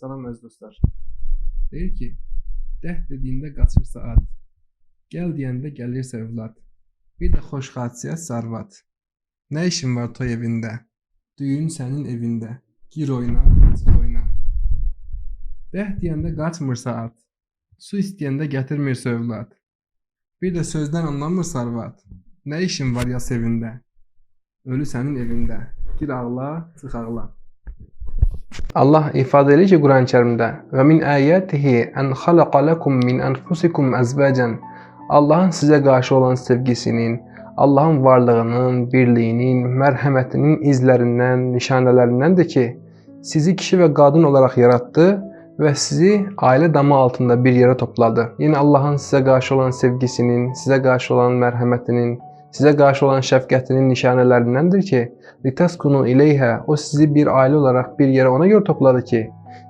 Salam əziz dostlar. Deyir ki, dəh dediyində qaçır saat. Gəl deyəndə gəlirsə övlad. Bir də xoş xasiyyət sarvat. Nə işin var toy evində? Düyün sənin evində. Gir oyna, çıx oyna. Dəh deyəndə qaçmır saat. Su istəyəndə gətirmir övlad. Bir də sözdən anlamır sarvat. Nə işin var yas evində? Ölü sənin evində. Gir ağla, çıx ağla. Allah ifadə edir ki Quran-Kərimdə: "Və min ayatihi an xalaqa lakum min anfusikum azwajan." Allahın sizə qarşı olan sevgisinin, Allahın varlığının, birliyinin, mərhəmətinin izlərindən, nişanələrindəndir ki, sizi kişi və qadın olaraq yaratdı və sizi ailə damı altında bir yerə topladı. Yəni Allahın sizə qarşı olan sevgisinin, sizə qarşı olan mərhəmətinin, sizə qarşı olan şəfqətinin nişanələrindəndir ki, litaskunu ileyhə o sizi bir ailə olaraq bir yerə ona görə topladı ki,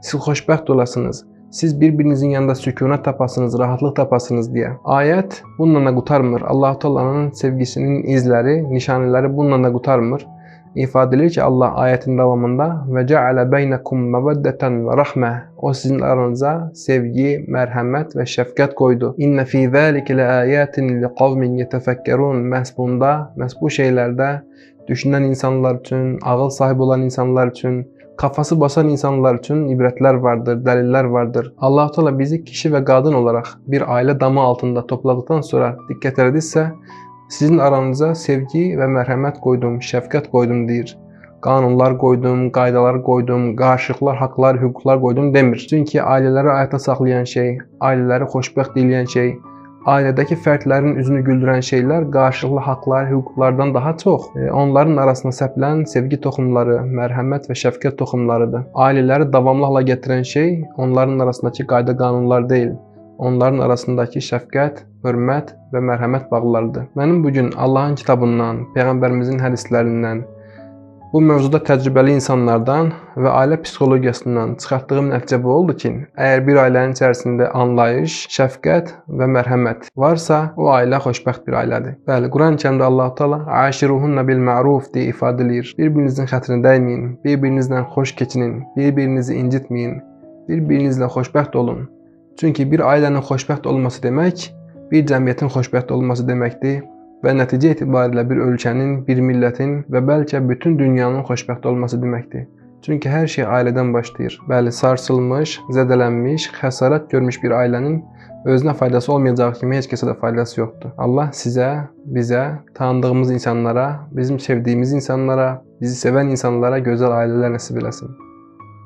siz xoşbəxt olasınız. Siz bir-birinizin yanında sükunət tapasınız, rahatlıq tapasınız deyə. Ayət bununla da qurtarmır. Allah Taala'nın sevgisinin izləri, nişanələri bununla da qurtarmır. ifade edilir ki Allah ayetin devamında ve ceale beynekum meveddeten ve rahme o sizin aranıza sevgi, merhamet ve şefkat koydu. İnne fi zalike le ayatin li kavmin yetefekkerun mesbunda, mesbu şeylerde düşünen insanlar için, ağıl sahibi olan insanlar için, kafası basan insanlar için ibretler vardır, deliller vardır. allah Teala bizi kişi ve kadın olarak bir aile damı altında topladıktan sonra dikkat edilse sizin aranıza sevgi və mərhəmət qoydum, şəfqət qoydum deyir. Qanunlar qoydum, qaydalar qoydum, qarşılıqlar, haqqlar, hüquqlar qoydum demir. Çünki ailələri ayaqda saxlayan şey, ailələri xoşbəxt edən şey, ailədəki fərdlərin üzünü güldürən şeylər qarşılıqlı haqqlar, hüquqlardan daha çox e, onların arasına səpilən sevgi toxumları, mərhəmət və şəfqət toxumlarıdır. Ailələri davamlı hala gətirən şey onların arasındakı qayda qanunlar deyil, onların arasındakı şəfqət, hörmət və mərhəmət bağlarıdır. Mənim bu gün Allahın kitabından, peyğəmbərimizin hədislərindən bu mövzuda təcrübəli insanlardan və ailə psixologiyasından çıxartdığım nəticə bu oldu ki, əgər bir ailənin içərisində anlayış, şəfqət və mərhəmət varsa, o ailə xoşbəxt bir ailədir. Bəli, Quran-Kərimdə Allah Taala "Aşiruhunna bil ma'ruf" deyə ifadə edir. Bir-birinizin xətrinə dəyməyin, bir-birinizlə xoş keçinin, bir-birinizi incitməyin, bir-birinizlə xoşbəxt olun. Çünki bir ailənin xoşbəxt olması demək, bir cəmiyyətin xoşbəxt olması deməkdir və nəticə etibarilə bir ölkənin, bir millətin və bəlkə bütün dünyanın xoşbəxt olması deməkdir. Çünki hər şey ailədən başlayır. Bəli, sarsılmış, zədələnmiş, xəsarət görmüş bir ailənin özünə faydası olmayacağı kimi heç kəsə də faydası yoxdur. Allah sizə, bizə, tanıdığımız insanlara, bizim sevdiyimiz insanlara, bizi sevən insanlara gözəl ailələr nəsib eləsin.